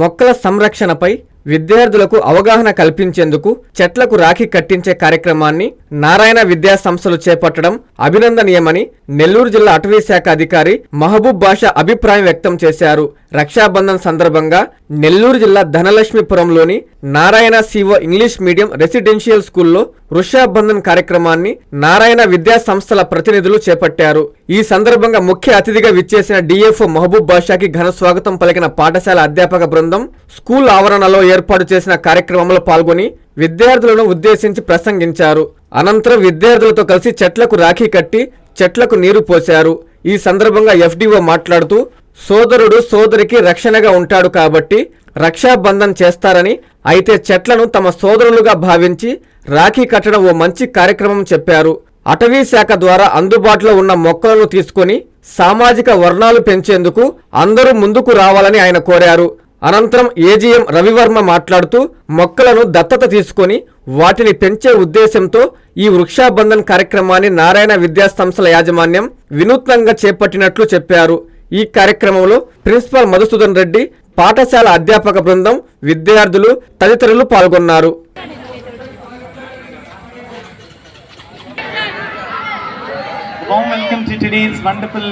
మొక్కల సంరక్షణపై విద్యార్థులకు అవగాహన కల్పించేందుకు చెట్లకు రాఖీ కట్టించే కార్యక్రమాన్ని నారాయణ విద్యా సంస్థలు చేపట్టడం అభినందనీయమని నెల్లూరు జిల్లా అటవీ శాఖ అధికారి మహబూబ్ బాషా అభిప్రాయం వ్యక్తం చేశారు. రక్షాబంధన్ సందర్భంగా నెల్లూరు జిల్లా ధనలక్ష్మీపురంలోని Narayana CO English medium residential స్కూల్లో వృషాబంధన్ కార్యక్రమాన్ని నారాయణ విద్యా సంస్థల ప్రతినిధులు చేపట్టారు. ఈ సందర్భంగా ముఖ్య అతిథిగా విచ్చేసిన డిఎఫ్ఓ మహబూబ్ బాషాకి ఘన స్వాగతం పలికిన పాఠశాల అధ్యాపక బృందం స్కూల్ ఆవరణలో ఏర్పాటు చేసిన కార్యక్రమంలో పాల్గొని విద్యార్థులను ఉద్దేశించి ప్రసంగించారు. అనంతరం విద్యార్థులతో కలిసి చెట్లకు రాఖీ కట్టి చెట్లకు నీరు పోశారు. ఈ సందర్భంగా ఎఫ్డిఓ మాట్లాడుతూ సోదరుడు సోదరికి రక్షణగా ఉంటాడు కాబట్టి రక్షాబంధన్ చేస్తారని అయితే చెట్లను తమ సోదరులుగా భావించి రాఖీ కట్టడం ఓ మంచి కార్యక్రమం చెప్పారు. అటవీ శాఖ ద్వారా అందుబాటులో ఉన్న మొక్కలను తీసుకొని సామాజిక వర్ణాలు పెంచేందుకు అందరూ ముందుకు రావాలని ఆయన కోరారు. అనంతరం ఏజీఎం రవివర్మ మాట్లాడుతూ మొక్కలను దత్తత తీసుకొని వాటిని పెంచే ఉద్దేశంతో ఈ వృక్షాబంధన్ కార్యక్రమాన్ని నారాయణ విద్యా సంస్థల యాజమాన్యం వినూత్నంగా చేపట్టినట్లు చెప్పారు. ఈ కార్యక్రమంలో ప్రిన్సిపాల్ మధుసూదన్ రెడ్డి పాఠశాల అధ్యాపక బృందం విద్యార్థులు తదితరులు పాల్గొన్నారు. Warm welcome to today's wonderful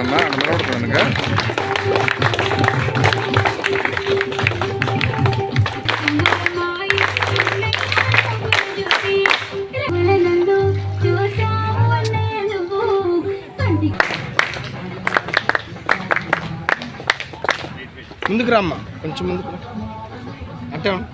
Ramakrishna అన్న నిలబడుతున్నానుగా ముందుకు రామ్మా కొంచెం ముందుకు రా. అట్టే ఉండు.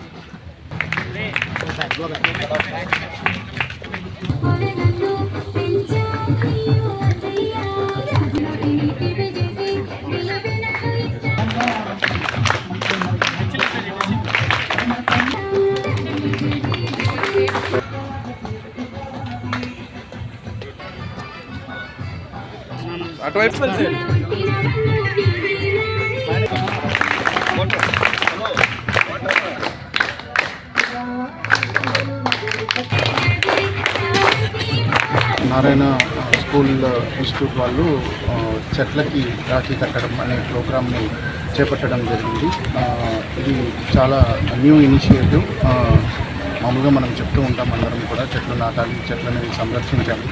అటువైపు నారాయణ స్కూల్ ఇన్స్టిట్యూట్ వాళ్ళు చెట్లకి రాఖీ కట్టడం అనే ప్రోగ్రామ్ని చేపట్టడం జరిగింది. ఇది చాలా న్యూ ఇనిషియేటివ్. మామూలుగా మనం చెప్తూ ఉంటాం అందరం కూడా చెట్లు నాటాలి చెట్లని సంరక్షించాలి.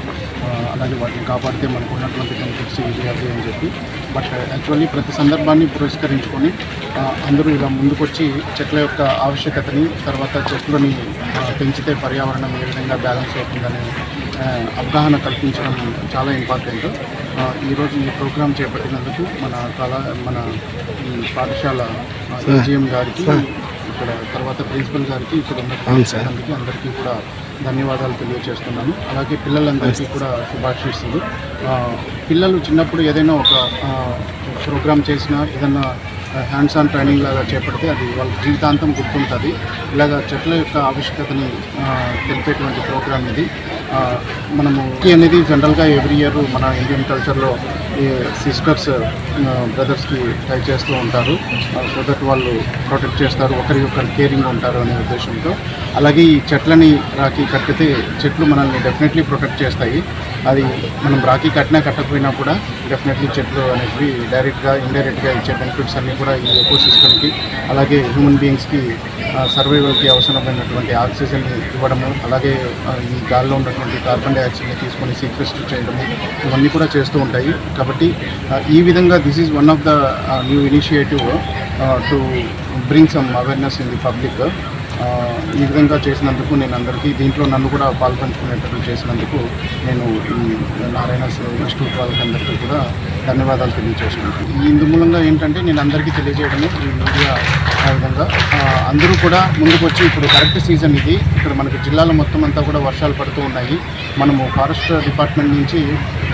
అలాగే వాటిని కాపాడితే మనకు ఉన్నటువంటి బెనిఫిట్స్ ఇది అది అని చెప్పి. బట్ యాక్చువల్లీ uh, ప్రతి సందర్భాన్ని పురస్కరించుకొని అందరూ ఇలా ముందుకొచ్చి చెట్ల యొక్క ఆవశ్యకతని తర్వాత చెట్లని పెంచితే పర్యావరణం ఏ విధంగా బ్యాలెన్స్ అవుతుందనే అవగాహన కల్పించడం చాలా ఇంపార్టెంట్ ఈరోజు ఈ ప్రోగ్రాం చేపట్టినందుకు మన కళా మన పాఠశాల ఏజిఎం గారికి ఇక్కడ తర్వాత ప్రిన్సిపల్ గారికి ఇక్కడ ఉన్న అందరికీ అందరికీ కూడా ధన్యవాదాలు తెలియజేస్తున్నాను అలాగే పిల్లలందరికీ కూడా శుభాశిస్తుంది ఆ, పిల్లలు చిన్నప్పుడు ఏదైనా ఒక ప్రోగ్రామ్ చేసినా ఏదైనా హ్యాండ్స్ ఆన్ ట్రైనింగ్ లాగా చేపడితే అది వాళ్ళ జీవితాంతం గుర్తుంటుంది. ఇలాగ చెట్ల యొక్క ఆవశ్యకతని తెలిపేటువంటి ప్రోగ్రామ్ ఇది. మనము టీ అనేది జనరల్గా ఎవ్రీ ఇయర్ మన ఇండియన్ కల్చర్లో ఈ సిస్టర్స్ బ్రదర్స్కి ట్రై చేస్తూ ఉంటారు. సో దట్ వాళ్ళు ప్రొటెక్ట్ చేస్తారు ఒకరి ఒకరు కేరింగ్ ఉంటారు అనే ఉద్దేశంతో. అలాగే ఈ చెట్లని రాకి కట్టితే చెట్లు మనల్ని డెఫినెట్లీ ప్రొటెక్ట్ చేస్తాయి. అది మనం రాఖీ కట్టినా కట్టకపోయినా కూడా డెఫినెట్లీ చెట్లు అనేవి డైరెక్ట్గా ఇండైరెక్ట్గా ఇచ్చే బెనిఫిట్స్ అన్నీ కూడా ఈ ఎకో సిస్టమ్కి అలాగే హ్యూమన్ బీయింగ్స్కి సర్వైవల్కి అవసరమైనటువంటి ఆక్సిజన్ని ఇవ్వడము అలాగే ఈ గాల్లో ఉన్నటువంటి కార్బన్ డైఆక్సైడ్ని తీసుకొని సీక్వెస్ట్ చేయడము ఇవన్నీ కూడా చేస్తూ ఉంటాయి. కాబట్టి ఈ విధంగా this is one of the new initiative to bring some awareness in the public ఈ విధంగా చేసినందుకు నేను అందరికీ దీంట్లో నన్ను కూడా పాల్పంచుకునేటట్లు చేసినందుకు నేను ఈ నారాయణ ఇన్స్టిట్యూట్ వాళ్ళకి అందరికీ కూడా ధన్యవాదాలు తెలియజేసుకుంటాను ఈ ఇందు మూలంగా ఏంటంటే నేను అందరికీ తెలియజేయడమే ఈ మీడియా ఆ విధంగా. అందరూ కూడా ముందుకు వచ్చి ఇప్పుడు కరెక్ట్ సీజన్ ఇది. ఇక్కడ మనకి జిల్లాలో మొత్తం అంతా కూడా వర్షాలు పడుతూ ఉన్నాయి. మనము ఫారెస్ట్ డిపార్ట్మెంట్ నుంచి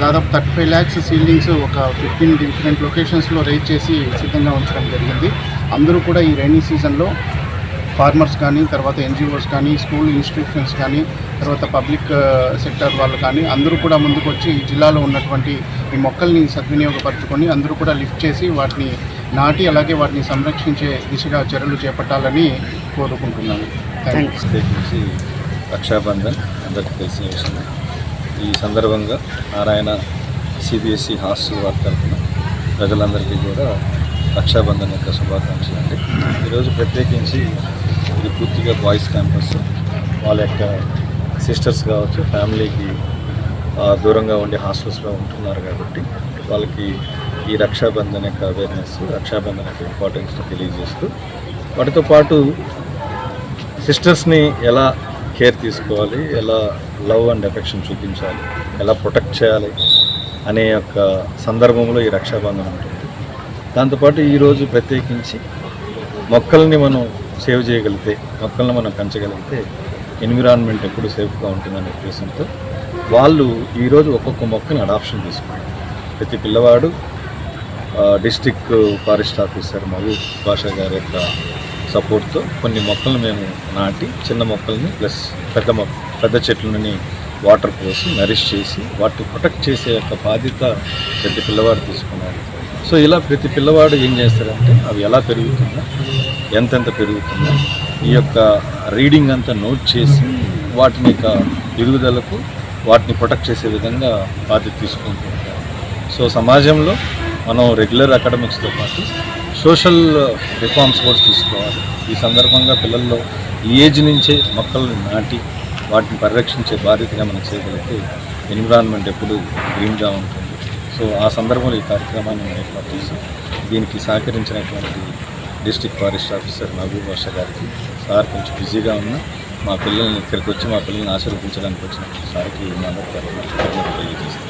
దాదాపు థర్టీ ఫైవ్ ల్యాక్స్ సీలింగ్స్ ఒక ఫిఫ్టీన్ డిఫరెంట్ లొకేషన్స్లో రైజ్ చేసి సిద్ధంగా ఉంచడం జరిగింది. అందరూ కూడా ఈ రైనీ సీజన్లో ఫార్మర్స్ కానీ తర్వాత ఎన్జిఓస్ కానీ స్కూల్ ఇన్స్టిట్యూషన్స్ కానీ తర్వాత పబ్లిక్ సెక్టర్ వాళ్ళు కానీ అందరూ కూడా ముందుకు వచ్చి ఈ జిల్లాలో ఉన్నటువంటి ఈ మొక్కల్ని సద్వినియోగపరచుకొని అందరూ కూడా లిఫ్ట్ చేసి వాటిని నాటి అలాగే వాటిని సంరక్షించే దిశగా చర్యలు చేపట్టాలని కోరుకుంటున్నాను. థ్యాంక్ యూ ప్రత్యేకించి రక్షాబంధన్ అందరికీ తెలిసిన విషయం. ఈ సందర్భంగా నారాయణ సిబిఎస్ఈ హాస్టల్ వారి తరఫున ప్రజలందరికీ కూడా రక్షాబంధన్ యొక్క శుభాకాంక్షలు అండి. ఈరోజు ప్రత్యేకించి ఇది పూర్తిగా బాయ్స్ క్యాంపస్. వాళ్ళ యొక్క సిస్టర్స్ కావచ్చు ఫ్యామిలీకి దూరంగా ఉండి హాస్టల్స్లో ఉంటున్నారు కాబట్టి వాళ్ళకి ఈ రక్షాబంధన్ యొక్క అవేర్నెస్ రక్షాబంధన్ యొక్క ఇంపార్టెన్స్ తెలియజేస్తూ వాటితో పాటు సిస్టర్స్ని ఎలా కేర్ తీసుకోవాలి ఎలా లవ్ అండ్ ఎఫెక్షన్ చూపించాలి ఎలా ప్రొటెక్ట్ చేయాలి అనే యొక్క సందర్భంలో ఈ రక్షాబంధన్ ఉంటుంది. దాంతోపాటు ఈరోజు ప్రత్యేకించి మొక్కల్ని మనం సేవ్ చేయగలిగితే మొక్కల్ని మనం పెంచగలిగితే ఎన్విరాన్మెంట్ ఎప్పుడు సేఫ్గా ఉంటుందనే ఉద్దేశంతో వాళ్ళు ఈరోజు ఒక్కొక్క మొక్కని అడాప్షన్ తీసుకున్నారు. ప్రతి పిల్లవాడు డిస్టిక్ ఫారెస్ట్ ఆఫీసర్ మహబూబ్ భాషా గారి యొక్క సపోర్ట్తో కొన్ని మొక్కలను మేము నాటి చిన్న మొక్కల్ని ప్లస్ పెద్ద మొక్క పెద్ద చెట్లని వాటర్ పోసి నరిష్ చేసి వాటిని ప్రొటెక్ట్ చేసే యొక్క బాధ్యత ప్రతి పిల్లవాడు తీసుకున్నారు. సో ఇలా ప్రతి పిల్లవాడు ఏం చేస్తారంటే అవి ఎలా పెరుగుతుందో ఎంతెంత పెరుగుతుందో ఈ యొక్క రీడింగ్ అంతా నోట్ చేసి వాటిని యొక్క ఎదుగుదలకు వాటిని ప్రొటెక్ట్ చేసే విధంగా బాధ్యత తీసుకుంటుంటారు సో సమాజంలో మనం రెగ్యులర్ అకాడమిక్స్తో పాటు సోషల్ రిఫార్మ్స్ కూడా తీసుకోవాలి. ఈ సందర్భంగా పిల్లల్లో ఈ ఏజ్ నుంచే మొక్కలను నాటి వాటిని పరిరక్షించే బాధ్యతగా మనం చేయగలిగితే ఎన్విరాన్మెంట్ ఎప్పుడు గ్రీన్గా ఉంటుంది. సో ఆ సందర్భంలో ఈ కార్యక్రమాన్ని ఏర్పాటు చేసి దీనికి సహకరించినటువంటి district forest officer Mahaboob Basha గారికి సార్ కొంచెం బిజీగా ఉన్న మా పిల్లల్ని ఇక్కడికి వచ్చి మా పిల్లల్ని ఆశీర్వదించడానికి వచ్చిన సార్కి మా అందరి తెలియజేస్తాను